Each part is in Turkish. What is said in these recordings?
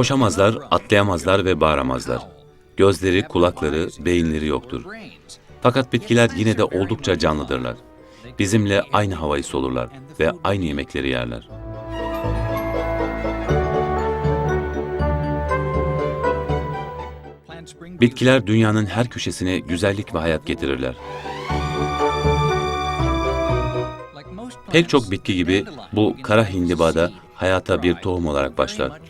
Koşamazlar, atlayamazlar ve bağıramazlar. Gözleri, kulakları, beyinleri yoktur. Fakat bitkiler yine de oldukça canlıdırlar. Bizimle aynı havayı solurlar ve aynı yemekleri yerler. Bitkiler dünyanın her köşesine güzellik ve hayat getirirler. Pek çok bitki gibi bu kara hindiba da hayata bir tohum olarak başlar.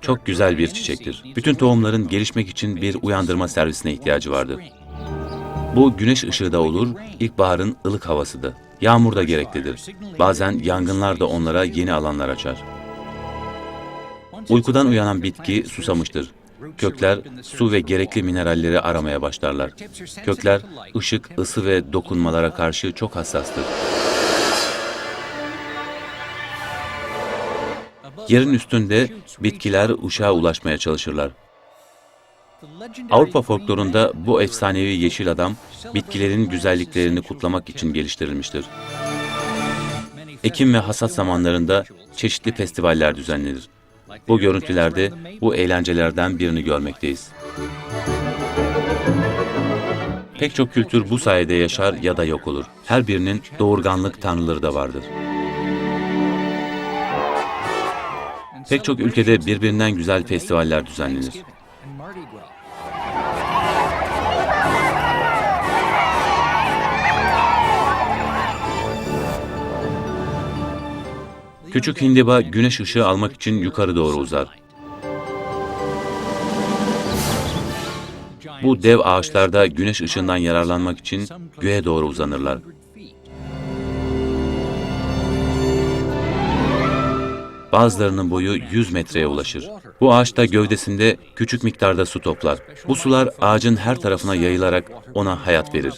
Çok güzel bir çiçektir. Bütün tohumların gelişmek için bir uyandırma servisine ihtiyacı vardır. Bu güneş ışığı da olur, ilkbaharın ılık havası. Yağmur da gereklidir. Bazen yangınlar da onlara yeni alanlar açar. Uykudan uyanan bitki susamıştır. Kökler su ve gerekli mineralleri aramaya başlarlar. Kökler ışık, ısı ve dokunmalara karşı çok hassastır. Yerin üstünde bitkiler ışığa ulaşmaya çalışırlar. Avrupa folklorunda bu efsanevi yeşil adam bitkilerin güzelliklerini kutlamak için geliştirilmiştir. Ekim ve hasat zamanlarında çeşitli festivaller düzenlenir. Bu görüntülerde bu eğlencelerden birini görmekteyiz. Pek çok kültür bu sayede yaşar ya da yok olur. Her birinin doğurganlık tanrıları da vardır. Pek çok ülkede birbirinden güzel festivaller düzenlenir. Küçük hindiba güneş ışığı almak için yukarı doğru uzar. Bu dev ağaçlarda güneş ışığından yararlanmak için göğe doğru uzanırlar. Bazılarının boyu 100 metreye ulaşır. Bu ağaç da gövdesinde küçük miktarda su toplar. Bu sular ağacın her tarafına yayılarak ona hayat verir.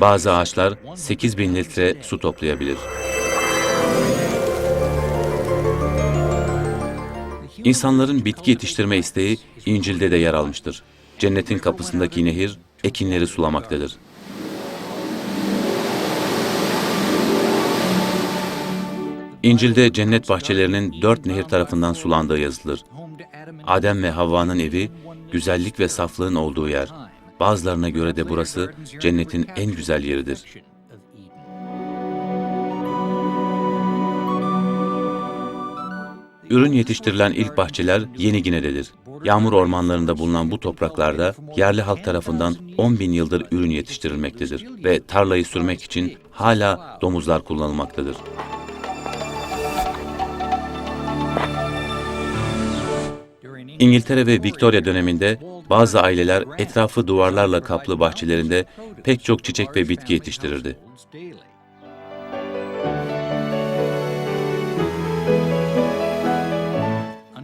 Bazı ağaçlar 8000 litre su toplayabilir. İnsanların bitki yetiştirme isteği İncil'de de yer almıştır. Cennetin kapısındaki nehir ekinleri sulamaktadır. İncil'de cennet bahçelerinin dört nehir tarafından sulandığı yazılır. Adem ve Havva'nın evi, güzellik ve saflığın olduğu yer. Bazılarına göre de burası cennetin en güzel yeridir. Ürün yetiştirilen ilk bahçeler Yeni Gine'dedir. Yağmur ormanlarında bulunan bu topraklarda yerli halk tarafından 10 bin yıldır ürün yetiştirilmektedir ve tarlayı sürmek için hala domuzlar kullanılmaktadır. İngiltere ve Victoria döneminde bazı aileler etrafı duvarlarla kaplı bahçelerinde pek çok çiçek ve bitki yetiştirirdi.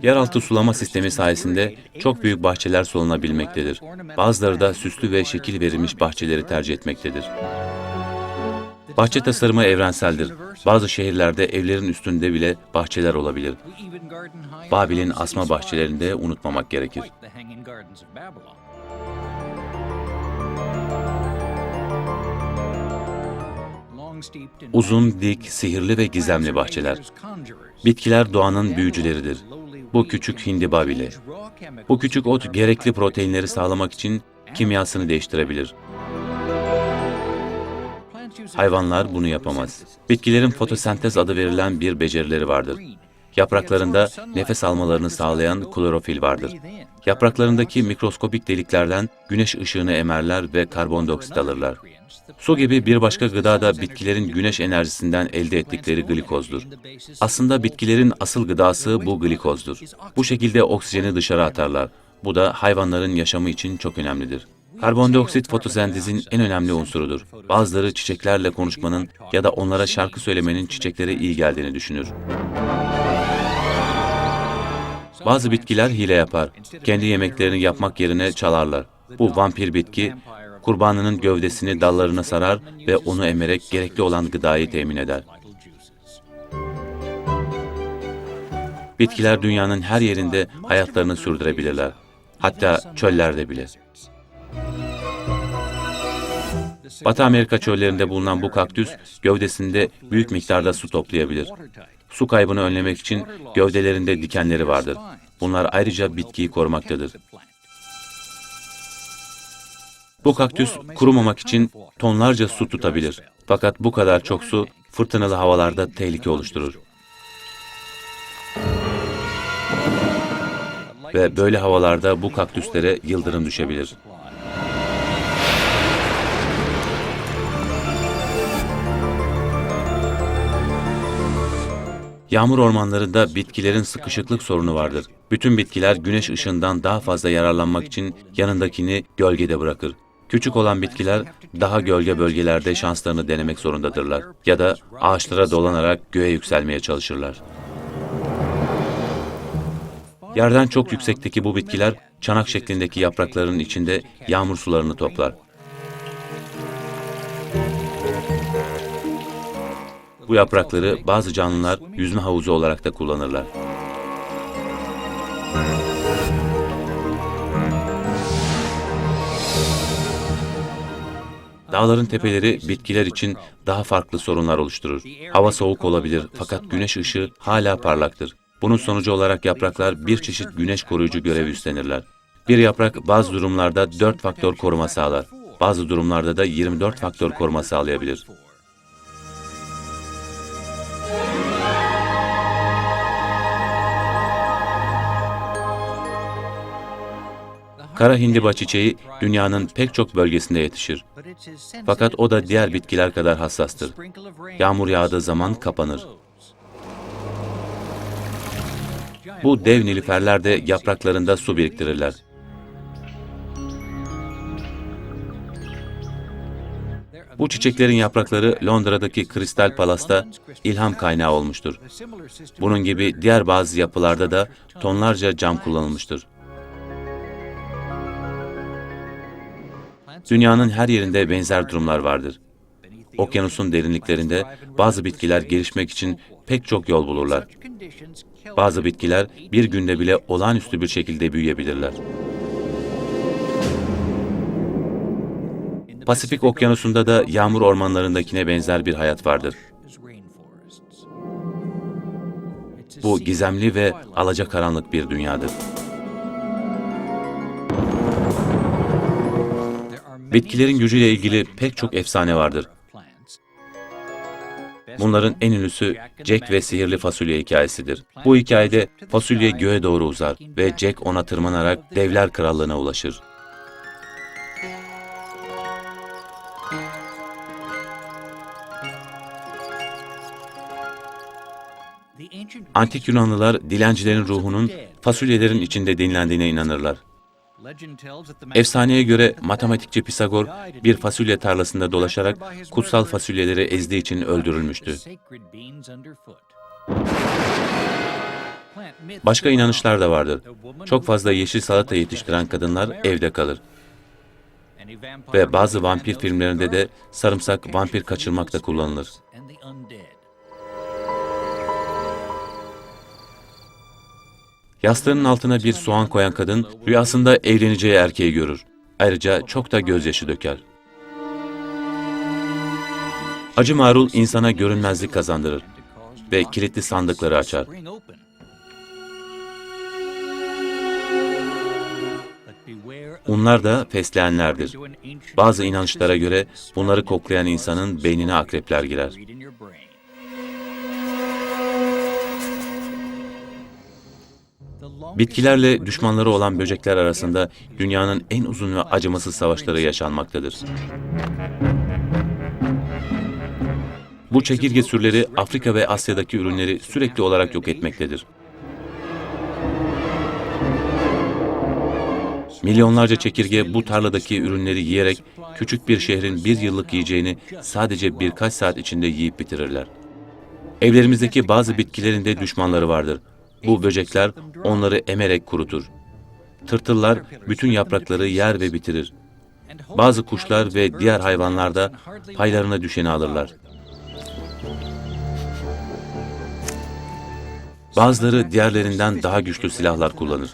Yeraltı sulama sistemi sayesinde çok büyük bahçeler solunabilmektedir. Bazıları da süslü ve şekil verilmiş bahçeleri tercih etmektedir. Bahçe tasarımı evrenseldir. Bazı şehirlerde evlerin üstünde bile bahçeler olabilir. Babil'in asma bahçelerinde unutmamak gerekir. Uzun, dik, sihirli ve gizemli bahçeler. Bitkiler doğanın büyücüleridir. Bu küçük hindiba bile. Bu küçük ot gerekli proteinleri sağlamak için kimyasını değiştirebilir. Hayvanlar bunu yapamaz. Bitkilerin fotosentez adı verilen bir becerileri vardır. Yapraklarında nefes almalarını sağlayan klorofil vardır. Yapraklarındaki mikroskopik deliklerden güneş ışığını emerler ve karbondioksit alırlar. Su gibi bir başka gıda da bitkilerin güneş enerjisinden elde ettikleri glikozdur. Aslında bitkilerin asıl gıdası bu glikozdur. Bu şekilde oksijeni dışarı atarlar. Bu da hayvanların yaşamı için çok önemlidir. Karbondioksit fotosentezin en önemli unsurudur. Bazıları çiçeklerle konuşmanın ya da onlara şarkı söylemenin çiçeklere iyi geldiğini düşünür. Bazı bitkiler hile yapar. Kendi yemeklerini yapmak yerine çalarlar. Bu vampir bitki, kurbanının gövdesini dallarına sarar ve onu emerek gerekli olan gıdayı temin eder. Bitkiler dünyanın her yerinde hayatlarını sürdürebilirler. Hatta çöllerde bile. Batı Amerika çöllerinde bulunan bu kaktüs gövdesinde büyük miktarda su toplayabilir. Su kaybını önlemek için gövdelerinde dikenleri vardır. Bunlar ayrıca bitkiyi korumaktadır. Bu kaktüs kurumamak için tonlarca su tutabilir. Fakat bu kadar çok su fırtınalı havalarda tehlike oluşturur. Ve böyle havalarda bu kaktüslere yıldırım düşebilir. Yağmur ormanlarında bitkilerin sıkışıklık sorunu vardır. Bütün bitkiler güneş ışığından daha fazla yararlanmak için yanındakini gölgede bırakır. Küçük olan bitkiler daha gölge bölgelerde şanslarını denemek zorundadırlar ya da ağaçlara dolanarak göğe yükselmeye çalışırlar. Yerden çok yüksekteki bu bitkiler çanak şeklindeki yaprakların içinde yağmur sularını toplar. Bu yaprakları bazı canlılar yüzme havuzu olarak da kullanırlar. Dağların tepeleri bitkiler için daha farklı sorunlar oluşturur. Hava soğuk olabilir fakat güneş ışığı hala parlaktır. Bunun sonucu olarak yapraklar bir çeşit güneş koruyucu görev üstlenirler. Bir yaprak bazı durumlarda 4 faktör koruma sağlar. Bazı durumlarda da 24 faktör koruma sağlayabilir. Kara hindiba çiçeği dünyanın pek çok bölgesinde yetişir. Fakat o da diğer bitkiler kadar hassastır. Yağmur yağdığı zaman kapanır. Bu dev nilüferler de yapraklarında su biriktirirler. Bu çiçeklerin yaprakları Londra'daki Crystal Palace'ta ilham kaynağı olmuştur. Bunun gibi diğer bazı yapılarda da tonlarca cam kullanılmıştır. Dünyanın her yerinde benzer durumlar vardır. Okyanusun derinliklerinde bazı bitkiler gelişmek için pek çok yol bulurlar. Bazı bitkiler bir günde bile olağanüstü bir şekilde büyüyebilirler. Pasifik Okyanusu'nda da yağmur ormanlarındakine benzer bir hayat vardır. Bu gizemli ve alacakaranlık bir dünyadır. Bitkilerin gücüyle ilgili pek çok efsane vardır. Bunların en ünlüsü Jack ve sihirli fasulye hikayesidir. Bu hikayede fasulye göğe doğru uzar ve Jack ona tırmanarak devler krallığına ulaşır. Antik Yunanlılar dilencilerin ruhunun fasulyelerin içinde dinlendiğine inanırlar. Efsaneye göre matematikçi Pisagor bir fasulye tarlasında dolaşarak kutsal fasulyeleri ezdiği için öldürülmüştü. Başka inanışlar da vardır. Çok fazla yeşil salata yetiştiren kadınlar evde kalır. Ve bazı vampir filmlerinde de sarımsak vampir kaçırmakta kullanılır. Yastığının altına bir soğan koyan kadın rüyasında evleneceği erkeği görür. Ayrıca çok da gözyaşı döker. Acı marul insana görünmezlik kazandırır ve kilitli sandıkları açar. Bunlar da fesleğenlerdir. Bazı inançlara göre bunları koklayan insanın beynine akrepler girer. Bitkilerle düşmanları olan böcekler arasında dünyanın en uzun ve acımasız savaşları yaşanmaktadır. Bu çekirge sürüleri Afrika ve Asya'daki ürünleri sürekli olarak yok etmektedir. Milyonlarca çekirge bu tarladaki ürünleri yiyerek küçük bir şehrin bir yıllık yiyeceğini sadece birkaç saat içinde yiyip bitirirler. Evlerimizdeki bazı bitkilerin de düşmanları vardır. Bu böcekler onları emerek kurutur. Tırtıllar bütün yaprakları yer ve bitirir. Bazı kuşlar ve diğer hayvanlar da paylarına düşeni alırlar. Bazıları diğerlerinden daha güçlü silahlar kullanır.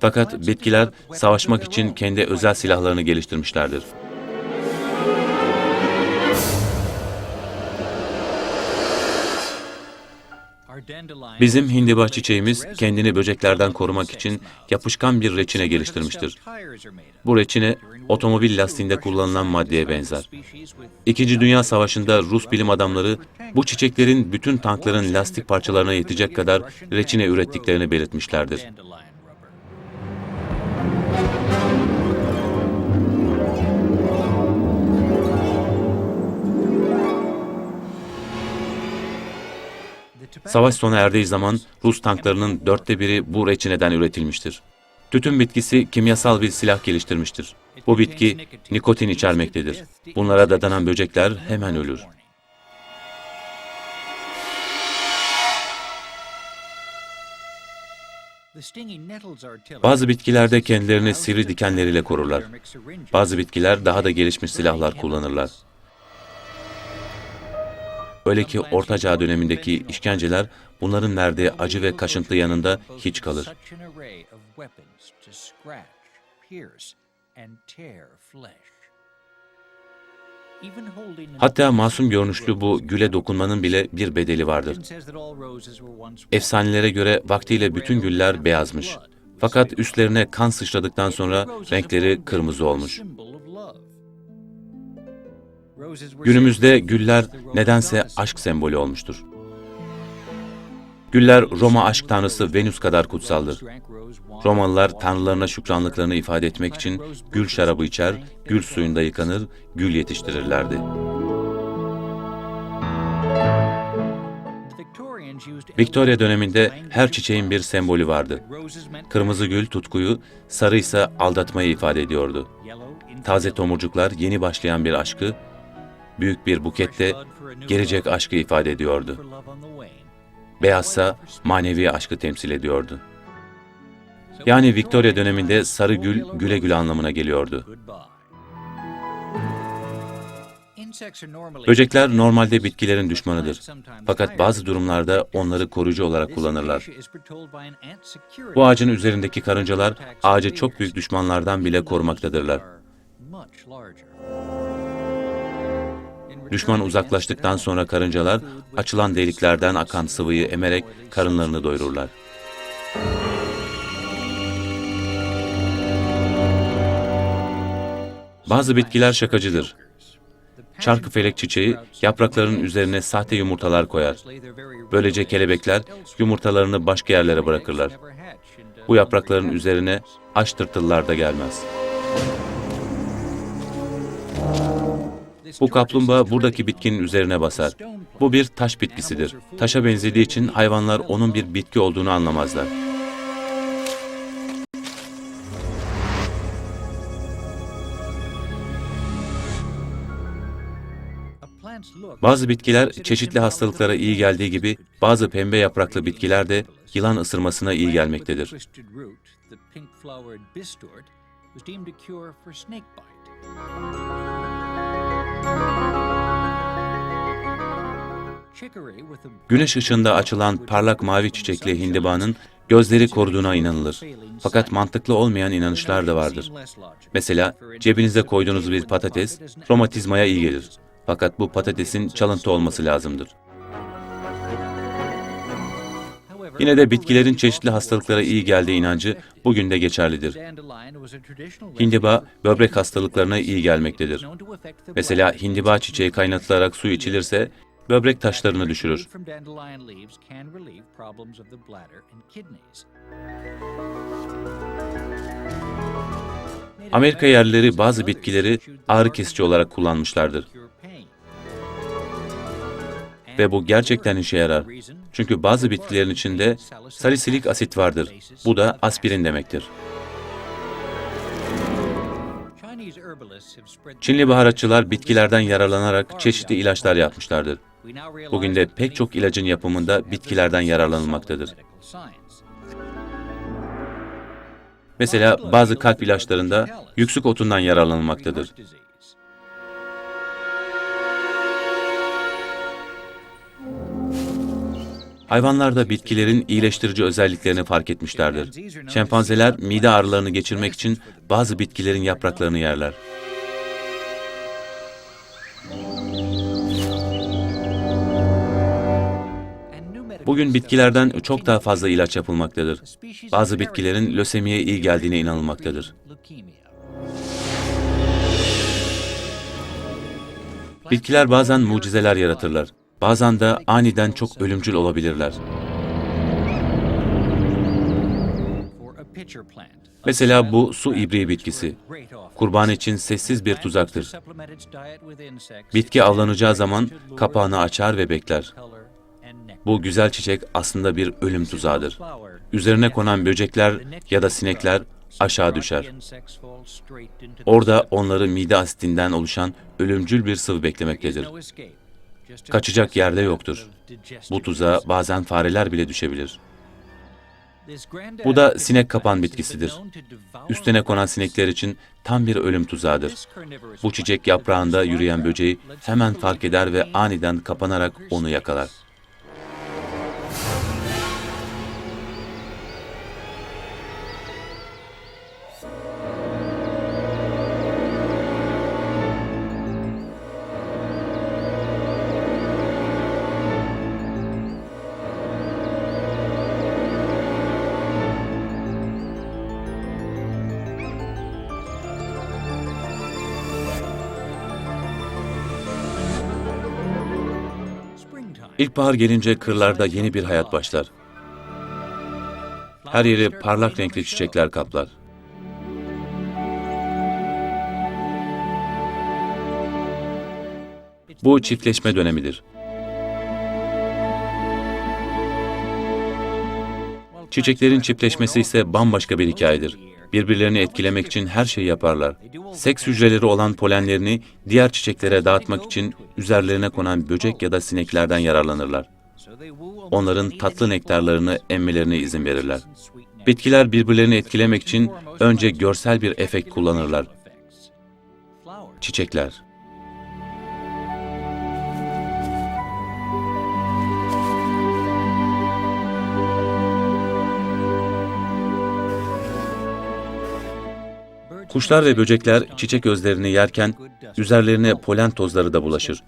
Fakat bitkiler savaşmak için kendi özel silahlarını geliştirmişlerdir. Bizim hindiba çiçeğimiz kendini böceklerden korumak için yapışkan bir reçine geliştirmiştir. Bu reçine otomobil lastiğinde kullanılan maddeye benzer. İkinci Dünya Savaşı'nda Rus bilim adamları bu çiçeklerin bütün tankların lastik parçalarına yetecek kadar reçine ürettiklerini belirtmişlerdir. Savaş sona erdiği zaman Rus tanklarının dörtte biri bu reçineden üretilmiştir. Tütün bitkisi kimyasal bir silah geliştirmiştir. Bu bitki nikotin içermektedir. Bunlara dadanan böcekler hemen ölür. Bazı bitkilerde kendilerini sivri dikenleriyle korurlar. Bazı bitkiler daha da gelişmiş silahlar kullanırlar. Öyle ki Orta Çağ dönemindeki işkenceler bunların verdiği acı ve kaşıntı yanında hiç kalır. Hatta masum görünüşlü bu güle dokunmanın bile bir bedeli vardır. Efsanelere göre vaktiyle bütün güller beyazmış. Fakat üstlerine kan sıçradıktan sonra renkleri kırmızı olmuş. Günümüzde güller nedense aşk sembolü olmuştur. Güller Roma aşk tanrısı Venüs kadar kutsaldır. Romalılar tanrılarına şükranlıklarını ifade etmek için gül şarabı içer, gül suyunda yıkanır, gül yetiştirirlerdi. Victoria döneminde her çiçeğin bir sembolü vardı. Kırmızı gül tutkuyu, sarı ise aldatmayı ifade ediyordu. Taze tomurcuklar yeni başlayan bir aşkı, büyük bir bukette gelecek aşkı ifade ediyordu. Beyazsa manevi aşkı temsil ediyordu. Yani Victoria döneminde sarı gül, güle güle anlamına geliyordu. Böcekler normalde bitkilerin düşmanıdır. Fakat bazı durumlarda onları koruyucu olarak kullanırlar. Bu ağacın üzerindeki karıncalar ağacı çok büyük düşmanlardan bile korumaktadırlar. Düşman uzaklaştıktan sonra karıncalar açılan deliklerden akan sıvıyı emerek karınlarını doyururlar. Bazı bitkiler şakacıdır. Çarkıfelek çiçeği yapraklarının üzerine sahte yumurtalar koyar. Böylece kelebekler yumurtalarını başka yerlere bırakırlar. Bu yaprakların üzerine aç tırtıllar da gelmez. Bu kaplumbağa buradaki bitkinin üzerine basar. Bu bir taş bitkisidir. Taşa benzediği için hayvanlar onun bir bitki olduğunu anlamazlar. Bazı bitkiler çeşitli hastalıklara iyi geldiği gibi bazı pembe yapraklı bitkiler de yılan ısırmasına iyi gelmektedir. Güneş ışığında açılan parlak mavi çiçekli hindibanın gözleri koruduğuna inanılır. Fakat mantıklı olmayan inanışlar da vardır. Mesela cebinize koyduğunuz bir patates romatizmaya iyi gelir. Fakat bu patatesin çalıntı olması lazımdır. Yine de bitkilerin çeşitli hastalıklara iyi geldiği inancı bugün de geçerlidir. Hindiba, böbrek hastalıklarına iyi gelmektedir. Mesela hindiba çiçeği kaynatılarak su içilirse böbrek taşlarını düşürür. Amerika yerlileri bazı bitkileri ağrı kesici olarak kullanmışlardır. Ve bu gerçekten işe yarar. Çünkü bazı bitkilerin içinde salisilik asit vardır. Bu da aspirin demektir. Çinli baharatçılar bitkilerden yararlanarak çeşitli ilaçlar yapmışlardır. Bugün de pek çok ilacın yapımında bitkilerden yararlanılmaktadır. Mesela bazı kalp ilaçlarında yüksük otundan yararlanılmaktadır. Hayvanlar da bitkilerin iyileştirici özelliklerini fark etmişlerdir. Şempanzeler mide ağrılarını geçirmek için bazı bitkilerin yapraklarını yerler. Bugün bitkilerden çok daha fazla ilaç yapılmaktadır. Bazı bitkilerin lösemiye iyi geldiğine inanılmaktadır. Bitkiler bazen mucizeler yaratırlar. Bazen de aniden çok ölümcül olabilirler. Mesela bu su ibriği bitkisi. Kurban için sessiz bir tuzaktır. Bitki avlanacağı zaman kapağını açar ve bekler. Bu güzel çiçek aslında bir ölüm tuzağıdır. Üzerine konan böcekler ya da sinekler aşağı düşer. Orada onları mide asitinden oluşan ölümcül bir sıvı beklemektedir. Kaçacak yerde yoktur. Bu tuzağa bazen fareler bile düşebilir. Bu da sinek kapan bitkisidir. Üstüne konan sinekler için tam bir ölüm tuzağıdır. Bu çiçek yaprağında yürüyen böceği hemen fark eder ve aniden kapanarak onu yakalar. İlkbahar gelince kırlarda yeni bir hayat başlar. Her yeri parlak renkli çiçekler kaplar. Bu çiftleşme dönemidir. Çiçeklerin çiftleşmesi ise bambaşka bir hikayedir. Birbirlerini etkilemek için her şeyi yaparlar. Seks hücreleri olan polenlerini diğer çiçeklere dağıtmak için üzerlerine konan böcek ya da sineklerden yararlanırlar. Onların tatlı nektarlarını emmelerine izin verirler. Bitkiler birbirlerini etkilemek için önce görsel bir efekt kullanırlar. Çiçekler. Kuşlar ve böcekler çiçek özlerini yerken üzerlerine polen tozları da bulaşır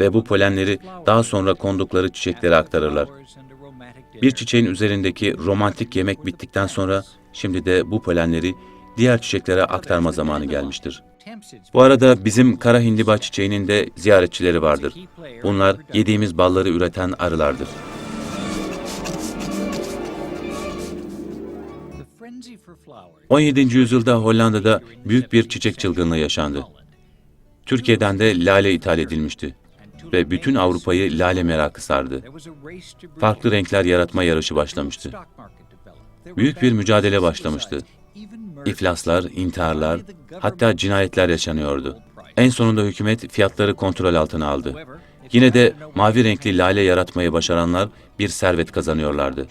ve bu polenleri daha sonra kondukları çiçeklere aktarırlar. Bir çiçeğin üzerindeki romantik yemek bittikten sonra şimdi de bu polenleri diğer çiçeklere aktarma zamanı gelmiştir. Bu arada bizim kara hindiba çiçeğinin de ziyaretçileri vardır. Bunlar yediğimiz balları üreten arılardır. 17. yüzyılda Hollanda'da büyük bir çiçek çılgınlığı yaşandı. Türkiye'den de lale ithal edilmişti ve bütün Avrupa'yı lale merakı sardı. Farklı renkler yaratma yarışı başlamıştı. Büyük bir mücadele başlamıştı. İflaslar, intiharlar, hatta cinayetler yaşanıyordu. En sonunda hükümet fiyatları kontrol altına aldı. Yine de mavi renkli lale yaratmayı başaranlar bir servet kazanıyorlardı.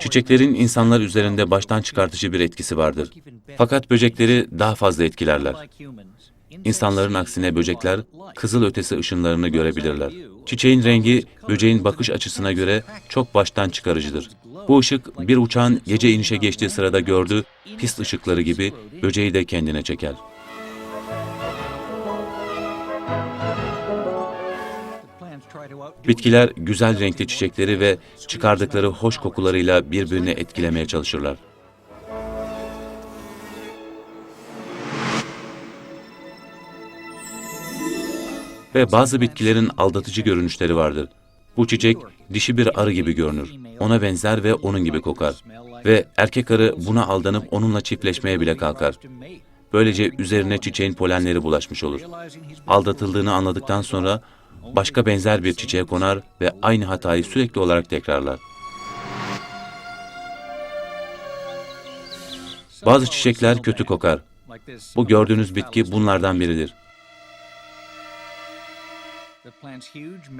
Çiçeklerin insanlar üzerinde baştan çıkartıcı bir etkisi vardır. Fakat böcekleri daha fazla etkilerler. İnsanların aksine böcekler kızıl ötesi ışınlarını görebilirler. Çiçeğin rengi böceğin bakış açısına göre çok baştan çıkarıcıdır. Bu ışık bir uçağın gece inişe geçtiği sırada gördüğü pist ışıkları gibi böceği de kendine çeker. Bitkiler güzel renkli çiçekleri ve çıkardıkları hoş kokularıyla birbirini etkilemeye çalışırlar. Ve bazı bitkilerin aldatıcı görünüşleri vardır. Bu çiçek dişi bir arı gibi görünür. Ona benzer ve onun gibi kokar. Ve erkek arı buna aldanıp onunla çiftleşmeye bile kalkar. Böylece üzerine çiçeğin polenleri bulaşmış olur. Aldatıldığını anladıktan sonra başka benzer bir çiçeğe konar ve aynı hatayı sürekli olarak tekrarlar. Bazı çiçekler kötü kokar. Bu gördüğünüz bitki bunlardan biridir.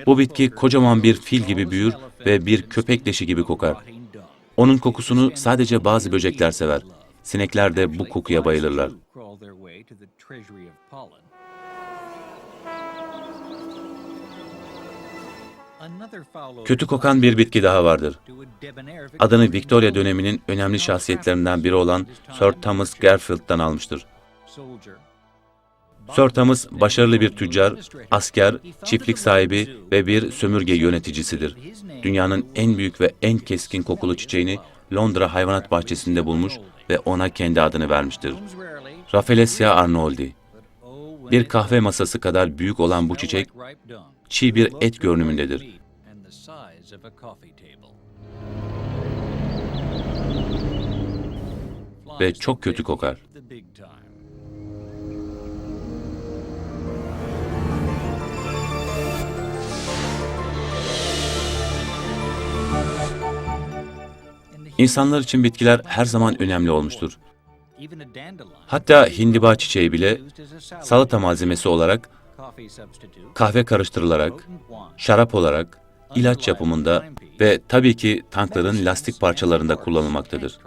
Bu bitki kocaman bir fil gibi büyür ve bir köpek leşi gibi kokar. Onun kokusunu sadece bazı böcekler sever. Sinekler de bu kokuya bayılırlar. Kötü kokan bir bitki daha vardır. Adını Victoria döneminin önemli şahsiyetlerinden biri olan Sir Thomas Garfield'dan almıştır. Sir Thomas başarılı bir tüccar, asker, çiftlik sahibi ve bir sömürge yöneticisidir. Dünyanın en büyük ve en keskin kokulu çiçeğini Londra hayvanat bahçesinde bulmuş ve ona kendi adını vermiştir. Rafflesia arnoldi. Bir kahve masası kadar büyük olan bu çiçek çiğ bir et görünümündedir. Ve çok kötü kokar. İnsanlar için bitkiler her zaman önemli olmuştur. Hatta hindiba çiçeği bile salata malzemesi olarak, kahve karıştırılarak, şarap olarak, ilaç yapımında ve tabii ki tankların lastik parçalarında kullanılmaktadır.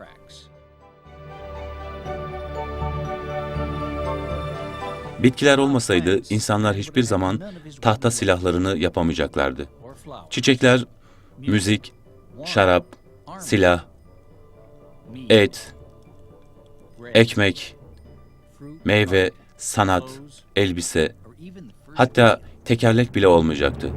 Bitkiler olmasaydı insanlar hiçbir zaman tahta silahlarını yapamayacaklardı. Çiçekler, müzik, şarap, silah, et, ekmek, meyve, sanat, elbise, hatta tekerlek bile olmayacaktı.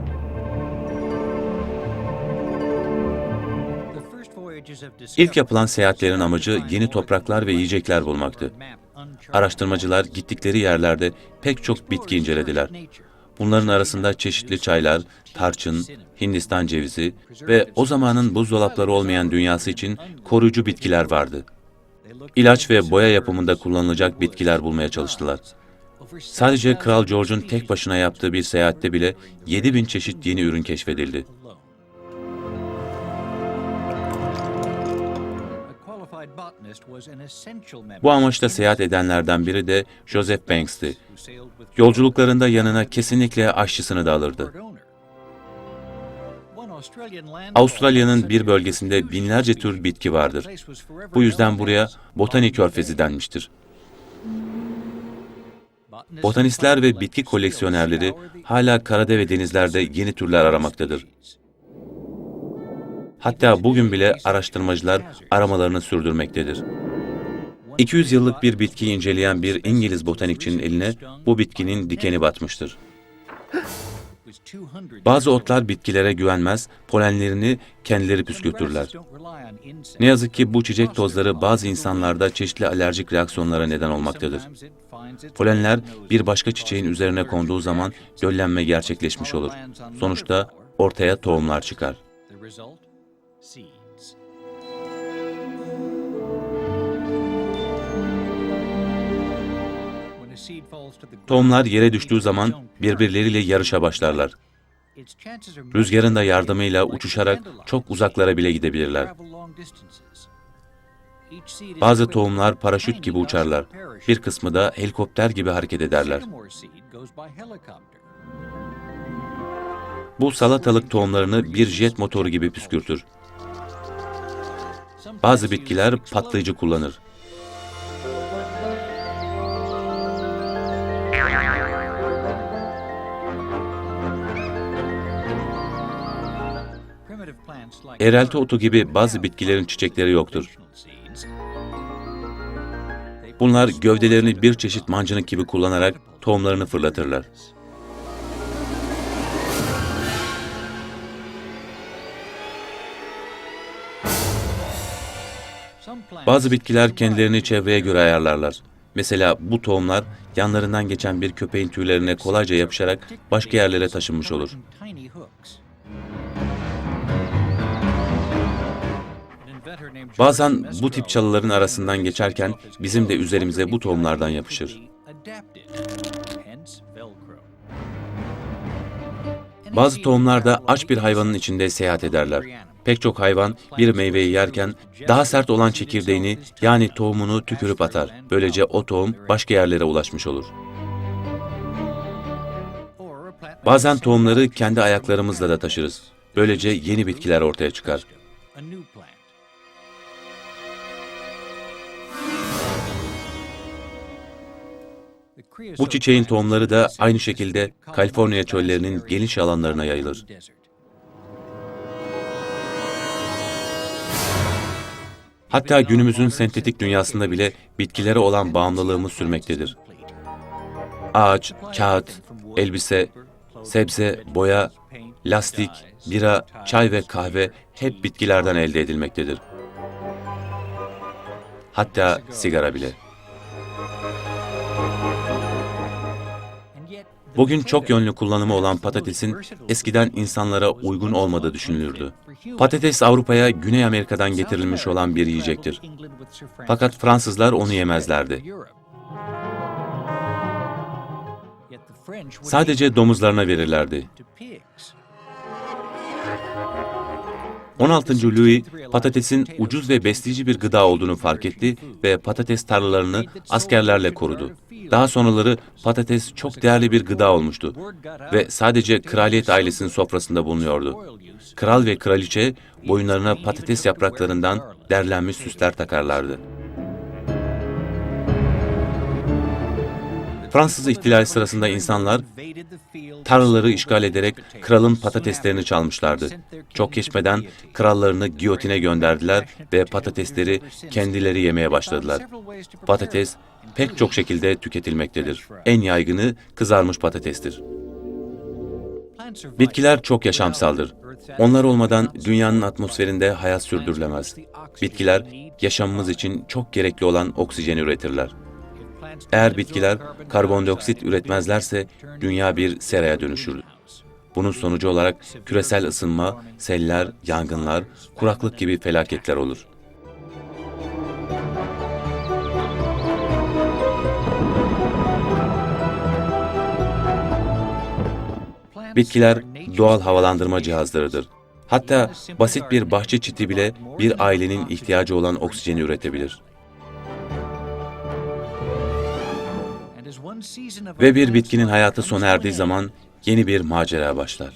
İlk yapılan seyahatlerin amacı yeni topraklar ve yiyecekler bulmaktı. Araştırmacılar gittikleri yerlerde pek çok bitki incelediler. Bunların arasında çeşitli çaylar, tarçın, Hindistan cevizi ve o zamanın buzdolapları olmayan dünyası için koruyucu bitkiler vardı. İlaç ve boya yapımında kullanılacak bitkiler bulmaya çalıştılar. Sadece Kral George'un tek başına yaptığı bir seyahatte bile 7000 çeşit yeni ürün keşfedildi. Bu amaçla seyahat edenlerden biri de Joseph Banks'ti. Yolculuklarında yanına kesinlikle aşçısını da alırdı. Avustralya'nın bir bölgesinde binlerce tür bitki vardır. Bu yüzden buraya Botani Körfezi denmiştir. Botanistler ve bitki koleksiyonerleri hala karada ve denizlerde yeni türler aramaktadır. Hatta bugün bile araştırmacılar aramalarını sürdürmektedir. 200 yıllık bir bitkiyi inceleyen bir İngiliz botanikçinin eline bu bitkinin dikeni batmıştır. Bazı otlar bitkilere güvenmez, polenlerini kendileri püskürtürler. Ne yazık ki bu çiçek tozları bazı insanlarda çeşitli alerjik reaksiyonlara neden olmaktadır. Polenler bir başka çiçeğin üzerine konduğu zaman döllenme gerçekleşmiş olur. Sonuçta ortaya tohumlar çıkar. Tohumlar yere düştüğü zaman birbirleriyle yarışa başlarlar. Rüzgarın da yardımıyla uçuşarak çok uzaklara bile gidebilirler. Bazı tohumlar paraşüt gibi uçarlar. Bir kısmı da helikopter gibi hareket ederler. Bu salatalık tohumlarını bir jet motoru gibi püskürtür. Bazı bitkiler patlayıcı kullanır. Eğrelti otu gibi bazı bitkilerin çiçekleri yoktur. Bunlar gövdelerini bir çeşit mancınık gibi kullanarak tohumlarını fırlatırlar. Bazı bitkiler kendilerini çevreye göre ayarlarlar. Mesela bu tohumlar yanlarından geçen bir köpeğin tüylerine kolayca yapışarak başka yerlere taşınmış olur. Bazen bu tip çalıların arasından geçerken bizim de üzerimize bu tohumlardan yapışır. Bazı tohumlar da aç bir hayvanın içinde seyahat ederler. Pek çok hayvan bir meyveyi yerken daha sert olan çekirdeğini yani tohumunu tükürüp atar. Böylece o tohum başka yerlere ulaşmış olur. Bazen tohumları kendi ayaklarımızla da taşırız. Böylece yeni bitkiler ortaya çıkar. Bu çiçeğin tohumları da aynı şekilde Kaliforniya çöllerinin geniş alanlarına yayılır. Hatta günümüzün sentetik dünyasında bile bitkilere olan bağımlılığımız sürmektedir. Ağaç, kağıt, elbise, sebze, boya, lastik, bira, çay ve kahve hep bitkilerden elde edilmektedir. Hatta sigara bile. Bugün çok yönlü kullanımı olan patatesin eskiden insanlara uygun olmadığı düşünülürdü. Patates Avrupa'ya Güney Amerika'dan getirilmiş olan bir yiyecektir. Fakat Fransızlar onu yemezlerdi. Sadece domuzlarına verirlerdi. 16. Louis patatesin ucuz ve besleyici bir gıda olduğunu fark etti ve patates tarlalarını askerlerle korudu. Daha sonraları patates çok değerli bir gıda olmuştu ve sadece kraliyet ailesinin sofrasında bulunuyordu. Kral ve kraliçe boyunlarına patates yapraklarından derlenmiş süsler takarlardı. Fransız ihtilali sırasında insanlar tarlaları işgal ederek kralın patateslerini çalmışlardı. Çok geçmeden krallarını giyotine gönderdiler ve patatesleri kendileri yemeye başladılar. Patates pek çok şekilde tüketilmektedir. En yaygını kızarmış patatestir. Bitkiler çok yaşamsaldır. Onlar olmadan dünyanın atmosferinde hayat sürdürülemez. Bitkiler yaşamımız için çok gerekli olan oksijeni üretirler. Eğer bitkiler karbondioksit üretmezlerse dünya bir seraya dönüşür. Bunun sonucu olarak küresel ısınma, seller, yangınlar, kuraklık gibi felaketler olur. Bitkiler doğal havalandırma cihazlarıdır. Hatta basit bir bahçe çiti bile bir ailenin ihtiyacı olan oksijeni üretebilir. Ve bir bitkinin hayatı sona erdiği zaman yeni bir macera başlar.